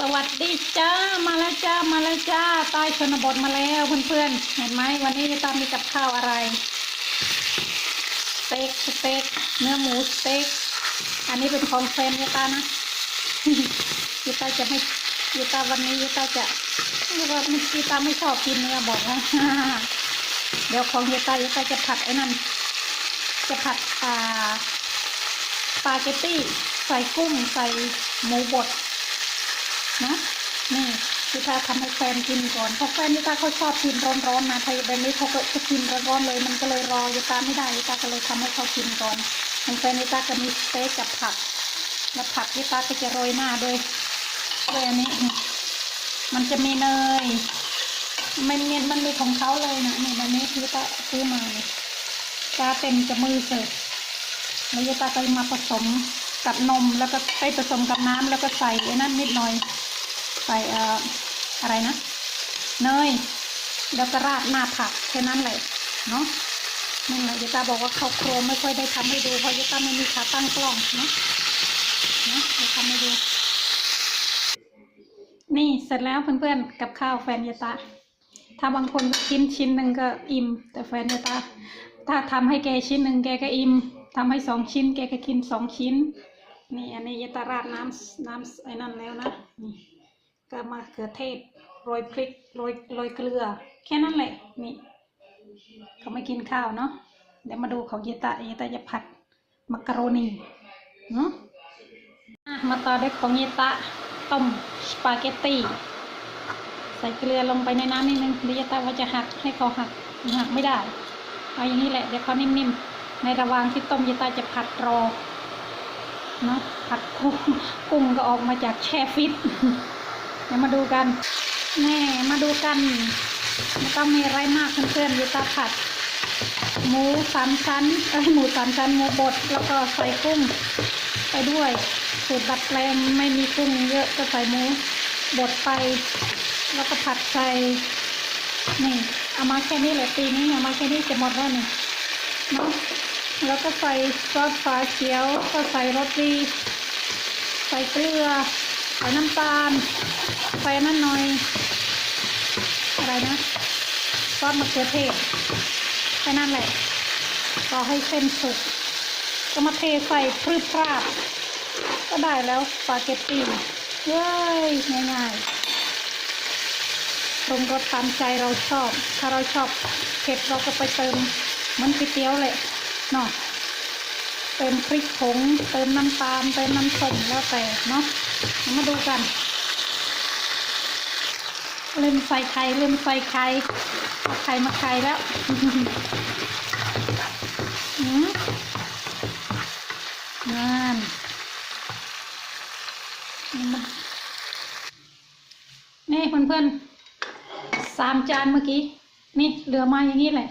สวัสดีจ้ามาแล้วจ้ามาแล้วจ้าใต้ชนบทมาแล้วเพื่อนๆเห็นไหมวันนี้จะตามมีกับข้าวอะไรสเต็กสเต็กเนื้อหมูสเต็กอันนี้เป็นของแฟนยูตานะยูตาจะไม่ยูตาวันนี้ยูตาจะเรียกว่าไม่ยูตาไม่ชอบกินเนื้อบอกนะเดี๋ยวของยูตายูตาจะผัดไอ้นั่นจะผัดอ่าสปาเกตตี้ใส่กุ้งใส่หมูบด นะนี่พี่ตาทำให้แฟนกินก่อนเพราะแฟนพี่ตาเขาชอบกินร้อนๆนะไทยแบบนี้เขาก็จะกินร้อนๆเลยมันก็เลยรอพี่ตาไม่ได้พี่ตาก็เลยทำให้เขากินก่อนของแฟนพี่ตาก็มีสเต็กกับผักแล้วผักพี่ตาก็จะโรยหน้าด้วยด้วยอันนี้ มันจะมีเนยมันเนียนมันมีของเขาเลยนะนี่แบบนี้พี่ตาซื้อมาตาเต็มจะมือเสร็จแล้วพี่ตาก็มาผสมกับนมแล้วก็ไปผสมกับน้ำแล้วก็ใส่ไอ้นั่นนิดหน่อย ใส่เอ่ออะไรนะเนยแล้วก็ราดหน้าผักแค่นั้นแหละเนาะนั่นแหละยตาบอกว่าเขาโครวไม่ค่อยได้ทำให้ดูเพราะยตาไม่มีขาตั้งกล้องเนาะเนาะเดี๋ยวทำให้ดู นี่เสร็จแล้วเพื่อนๆกับข้าวแฟนยตาถ้าบางคนกินชิ้นหนึ่งก็อิ่ม แต่แฟนยตาถ้าทำให้แกชิ้นหนึ่งแกก็อิ่มทำให้สองชิ้น แกก็กินสองชิ้น นี่อันนี้ยตาราดน้ำน้ำไอ้นั่นแล้วนะนี่ ก็มะเขือเทศโรยพริกโรยโรยเกลือ แค่นั้นแหละนี่เขาไม่กินข้าวเนาะเดี๋ยวมาดูของเยตาเยตาจะผัดมักกะโรนีเนาะมาต่อด้วยของเยตาต้มสปาเกตตี้ใส่เกลือลงไปในน้ำนิดนึงเดี๋ยวเยตาว่าจะหักให้เขาหักหักไม่ได้เอาอย่างนี้แหละเดี๋ยวเขานิ่มๆในระหว่างที่ต้มเยตาจะผัดรอเนาะผัดกุ้งกุ้งก็ออกมาจากแช่ฟิต เดี๋ยวมาดูกันแน่มาดูกันไม่ต้องมีอะไรมากเพื่อนๆอยู่ตาผัด หมูสามชั้นเอ้ยหมูสามชั้นหมูบดแล้วก็ใส่กุ้งไปด้วยสูตรดัดแปลงไม่มีกุ้งเยอะก็ใส่หมูบดไป แล้วก็ผัดใส่นี่ เอามาแค่นี้แหละปีนี้เอามาแค่นี้จะหมดแล้วนี่เนาะแล้วก็ใส่ซอสฝาเขียว ก็ใส่รสดี ใส่เกลือ ใส่น้ำตาล ใส่นั่นหน่อย อะไรนะซอสมะเขือเทศแค่นั้นแหละรอให้เส้นสุกก็มาเทใส่พรึบพราบก็ได้แล้วสปาเกตตี้เย้ยง่ายๆปรุงรสตามใจเราชอบ ถ้าเราชอบเผ็ดเราก็ไปเติมเหมันก๋วยเตี๋ยวเลยเนาะเติมพริกผงเติมน้ำตาลเติมน้ำส้มแล้วแต่เนาะมาดูกัน เริ่มใส่ไข่เริ่มใส่ไข่เอาไข่มาไข่แล้วนั่นนี่มันนี่เพื่อนๆสามจานเมื่อกี้ นี่เหลือมาอย่างนี้แหละ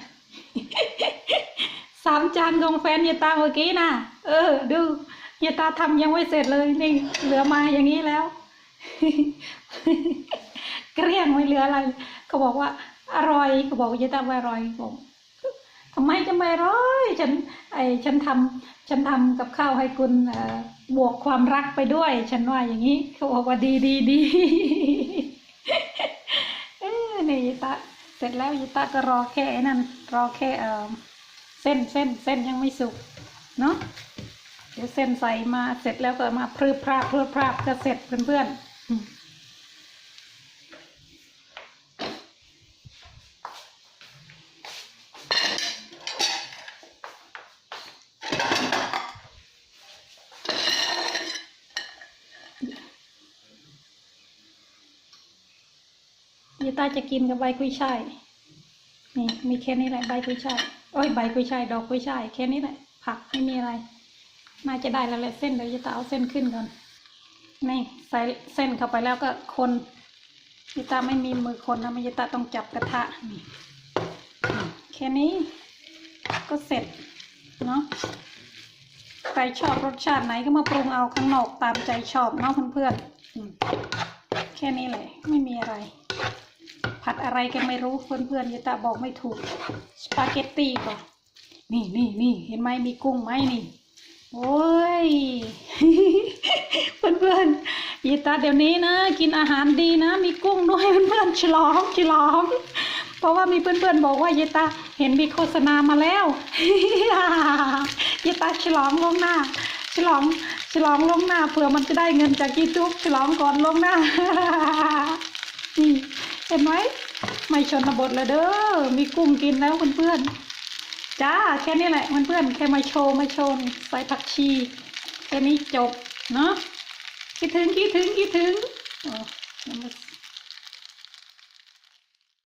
สามจานของแฟนเยตาเมื่อกี้นะเออ ดูเยตาทำยังไม่เสร็จเลยนี่เหลือมาอย่างนี้แล้ว เกลี้ยงไม่เหลืออะไรเขาบอกว่าอร่อยเขาบอกว่ายตาว่าอร่อยบอกทำไมจะไม่อร่อยฉันไอฉันทำฉันทำกับข้าวให้คุณบวกความรักไปด้วย ฉันว่าอย่างนี้เขาบอกว่าดีดีดีเอ้นี่ยตาเสร็จแล้วเยตาก็รอแค่นั่นรอแค่เออเส้นเส้นเส้นยังไม่สุกเนาะเดี๋ยวเส้นใส่มาเสร็จแล้วก็มาพรืบพราบพรืบพราบก็เสร็จเพื่อนๆ ยีตาจะกินกับใบกุ้ยช่ายนี่มีแค่นี้แหละใบกุ้ยช่ายโอ้ยใบกุ้ยช่ายดอกกุ้ยช่ายแค่นี้แหละ ผักไม่มีอะไร น่าจะได้แล้วแหละเส้นเดี๋ยวจะเอาเส้นขึ้นก่อนนี่ใส่เส้นเข้าไปแล้วก็คนยิตาไม่มีมือคนนะมันยิตาต้องจับกระทะนี่แค่นี้ก็เสร็จเนาะใครชอบรสชาติไหนก็มาปรุงเอาข้างนอกตามใจชอบเนาะเพื่อนๆแค่นี้แหละไม่มีอะไร ผัดอะไรกันไม่รู้เพื่อนๆยตาบอกไม่ถูกสปาเกตตี้ก่อนนี่นี่นี่เห็นไหมมีกุ้งไหมนี่ โอ้ยเพื่อนๆยีตาเดี๋ยวนี้นะ กินอาหารดีนะ มีกุ้งด้วยเพื่อนๆฉลองฉลอง เพราะว่ามีเพื่อนๆบอกว่าเยตาเห็นมีโฆษณามาแล้วเยตาฉลองลงหน้า ฉลองฉลองลงหน้าเผื่อมันจะได้เงินจากยูทูบฉลองก่อนลงหน้านี่ เห็นไหมไม่ชนบทเลยเด้อมีกุ้งกินแล้วเพื่อนๆจ้าแค่นี้แหละเพื่อนๆแค่มาโชว์มาโชว์นี่ใส่ผักชีแค่นี้จบเนาะคิดถึงคิดถึงคิดถึงอ๋อ